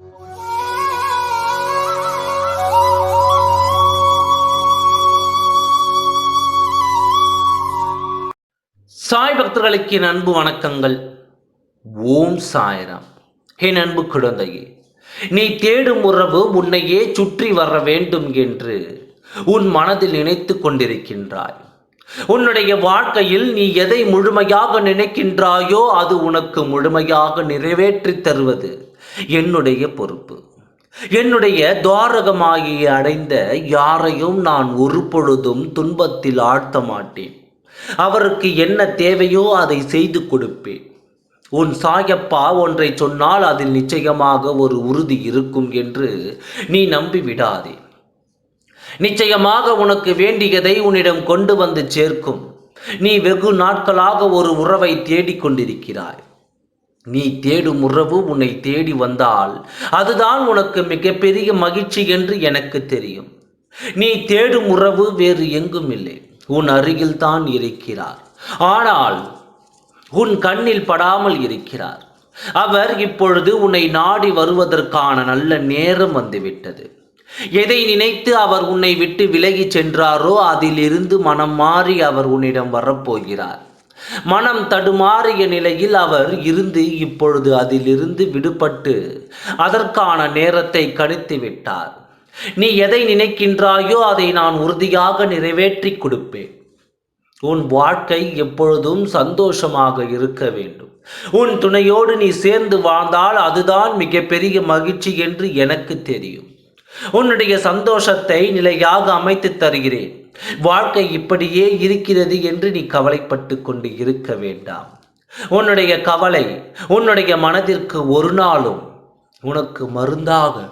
சாய் பக்தர்களுக்கு என் அன்பு வணக்கங்கள். ஓம் சாய்ராம். என் அன்பு குழந்தையே நீ தேடும் உறவு உன்னையே சுற்றி வர வேண்டும் என்று உன் மனதில் நினைத்து கொண்டிருக்கின்றாய். உன்னுடைய வாழ்க்கையில் நீ எதை முழுமையாக நினைக்கின்றாயோ அது உனக்கு முழுமையாக நிறைவேற்றி தருவது. என்னுடைய பொறுப்பு. என்னுடைய துவாரகமாகி அடைந்த யாரையும் நான் ஒரு பொழுதும் துன்பத்தில் ஆழ்த்த மாட்டேன். அவருக்கு என்ன தேவையோ அதை செய்து கொடுப்பேன். உன் சாயப்பா ஒன்றை சொன்னால் அதில் நிச்சயமாக ஒரு உறுதி இருக்கும் என்று நீ நம்பி விடாதே நிச்சயமாக உனக்கு வேண்டியதை உன்னிடம் கொண்டு வந்து சேர்க்கும். நீ வெகு நாட்களாக ஒரு உறவை தேடிக் கொண்டிருக்கிறாய் நீ தேடும் உறவு உன்னை தேடி வந்தால் அதுதான் உனக்கு மிகப்பெரிய மகிழ்ச்சி என்று எனக்கு தெரியும். நீ தேடும் உறவு வேறு எங்கும் இல்லை. உன் அருகில் தான் இருக்கிறார். ஆனால் உன் கண்ணில் படாமல் இருக்கிறார். அவர் இப்பொழுது உன்னை நாடி வருவதற்கான நல்ல நேரம் வந்துவிட்டது. எதை நினைத்து அவர் உன்னை விட்டு விலகிச் சென்றாரோ அதிலிருந்து மனம் மாறி அவர் உன்னிடம் வரப்போகிறார். மனம் தடுமாறிய நிலையில் அவர் இருந்து இப்பொழுது அதிலிருந்து விடுபட்டு அதற்கான நேரத்தை கணித்து விட்டார். நீ எதை நினைக்கின்றாயோ அதை நான் உறுதியாக நிறைவேற்றி கொடுப்பேன். உன் வாழ்க்கை எப்பொழுதும் சந்தோஷமாக இருக்க வேண்டும். உன் துணையோடு நீ சேர்ந்து வாழ்ந்தால் அதுதான் மிகப்பெரிய மகிழ்ச்சி என்று எனக்கு தெரியும். உன்னுடைய சந்தோஷத்தை நிலையாக அமைத்து தருகிறேன். வாழ்க்கை இப்படியே இருக்கிறது என்று நீ கவலைப்பட்டு கொண்டு இருக்க வேண்டாம். உன்னுடைய கவலை உன்னுடைய மனதிற்கு ஒரு நாளும் உனக்கு மருந்தாக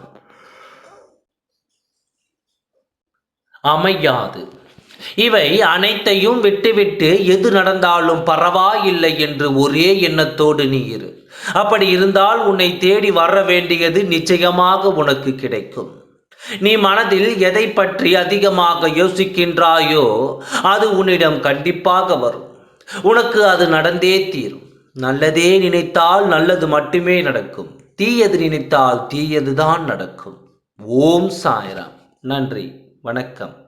அமையாது. இவை அனைத்தையும் விட்டுவிட்டு எது நடந்தாலும் பரவாயில்லை என்று ஒரே எண்ணத்தோடு நீ இரு. அப்படி இருந்தால் உன்னை தேடி வர வேண்டியது நிச்சயமாக உனக்கு கிடைக்கும். நீ மனதில் எதை பற்றி அதிகமாக யோசிக்கின்றாயோ அது உன்னிடம் கண்டிப்பாக வரும். உனக்கு அது நடந்தே தீரும். நல்லதே நினைத்தால் நல்லது மட்டுமே நடக்கும். தீயது நினைத்தால் தீயதுதான் நடக்கும். ஓம் சாய்ராம். நன்றி. வணக்கம்.